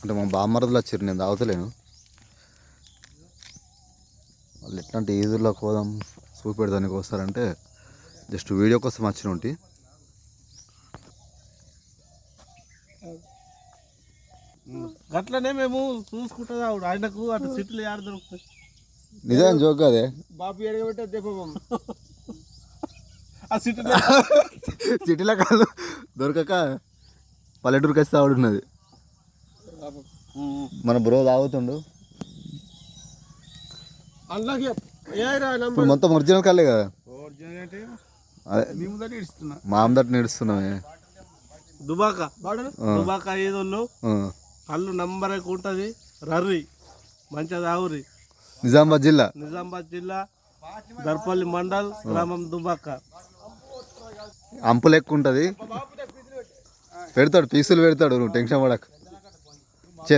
అంటే మా బామ్మరదులు వచ్చారు నేను తాగుతలేను. వాళ్ళు ఎట్లాంటి ఈజుల్లోకి పోదాం చూపెడదానికి వస్తారంటే జస్ట్ వీడియో కోసం వచ్చిన ఉంటి. అట్లనే మేము చూసుకుంటా ఆయనకు అటు సిట్లు ఆడ దొరుకుతాయి? నిజం జోక్ కాదే బాబు ఎడగబెట్టే దీపం ఆ సిట్లు. సిటీలో కాదు దొరకక పల్లెటూరుకి వస్తే ఆవిడున్నది. మన బ్రో తాగుతుండు. అలాగే ఇప్పుడు మొత్తం ఒరిజినల్ కల్లే కదా. అంటే అదే. మేము దాన్ని ఇస్తున్నా మా అందటి నేడుస్తున్నామే దుబాక. ఆ. కళ్ళు నంబర్ ఉంటుంది. రర్రి. మంచిగా తాగురి నిజామాబాద్ జిల్లా. నిజామాబాద్ జిల్లా. దర్పల్లి మండల్ గ్రామం దుబాక. అంపు లెక్క ఉంటుంది. పెడతాడు పీసులు పెడతాడు నువ్వు టెన్షన్ పడక. చే